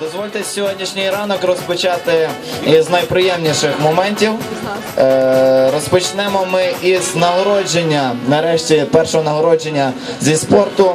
Дозвольте сьогоднішній ранок розпочати із найприємніших моментів. Е, Розпочнемо ми із нагородження, нарешті першого нагородження зі спорту.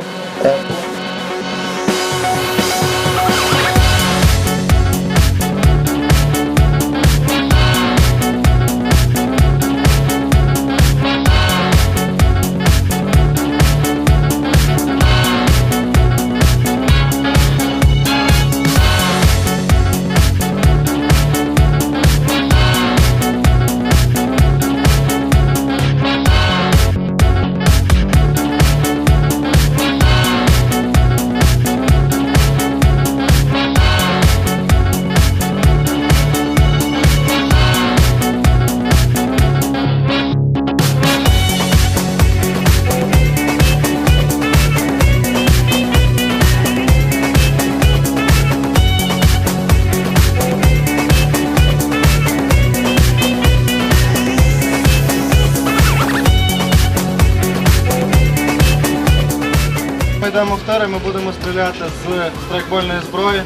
Е, Ми йдемо в тери, ми будемо стріляти з страйкбольної зброї,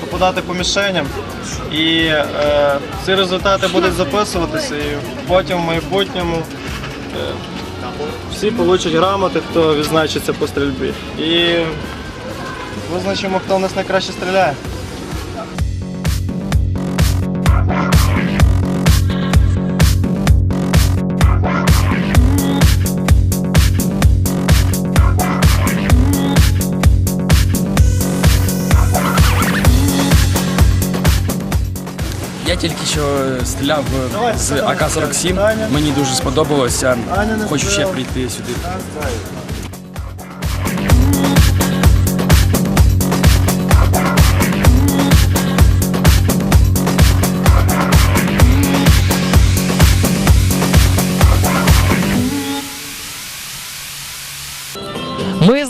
попадати по мішеням. І е, ці результати будуть записуватися і потім в майбутньому е, всі получать грамоти, хто відзначиться по стрільбі. І визначимо, хто у нас найкраще стріляє. Я тільки що стріляв з АК-47. Мені дуже сподобалося. Хочу ще прийти сюди.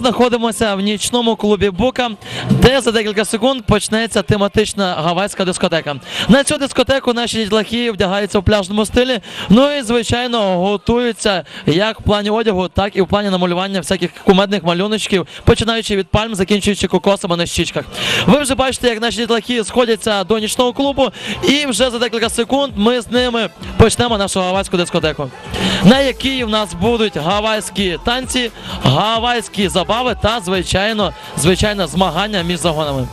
Знаходимося в нічному клубі Бука, де за декілька секунд почнеться тематична гавайська дискотека. На цю дискотеку наші дітлахи вдягаються в пляжному стилі. Ну і звичайно готуються як в плані одягу, так і в плані намалювання всяких кумедних малюночків, починаючи від пальм, закінчуючи кокосами на щічках. Ви вже бачите, як наші дітлахи сходяться до нічного клубу, і вже за декілька секунд ми з ними почнемо нашу гавайську дискотеку, на якій в нас будуть гавайські танці, гавайські забави та звичайно, звичайно, змагання між загонами.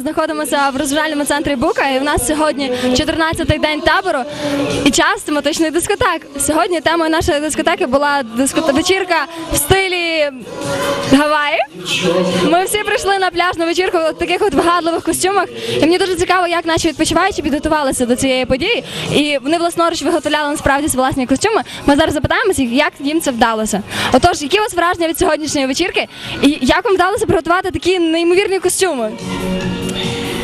Знаходимося в розважальному центрі Бука. І в нас сьогодні 14-й день табору і час тематичних дискотек. Сьогодні темою нашої дискотеки була дискоте... вечірка в стилі Гаваї. Ми всі прийшли на пляжну вечірку в таких от вигадливих костюмах. І мені дуже цікаво, як наші відпочиваючі підготувалися до цієї події. І вони власноруч виготовляли насправді свої власні костюми. Ми зараз запитаємося, як їм це вдалося. Отож, які у вас враження від сьогоднішньої вечірки? І як вам вдалося приготувати такі неймовірні костюми?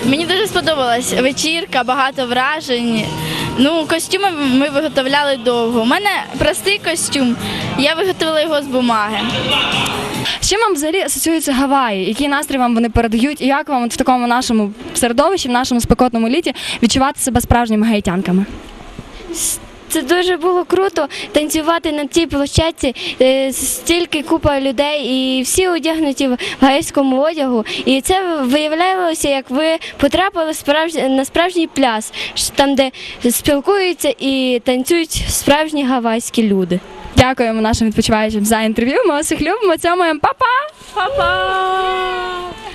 Мені дуже сподобалась вечірка, багато вражень. Ну, костюми ми виготовляли довго. У мене простий костюм, я виготовила його з бумаги. З чим вам взагалі асоціюються Гаваї? Який настрій вам вони передають? І як вам от в такому нашому середовищі, в нашому спекотному літі відчувати себе справжніми гаїтянками? Це дуже було круто танцювати на цій площадці. Е, Стільки купа людей, і всі одягнуті в гайському одягу. І це виявлялося, як ви потрапили на справжній пляс, там, де спілкуються і танцюють справжні гавайські люди. Дякуємо нашим відпочиваючим за інтерв'ю. Ми усіх любимо. Цьомуємо. Па-па! Па-па!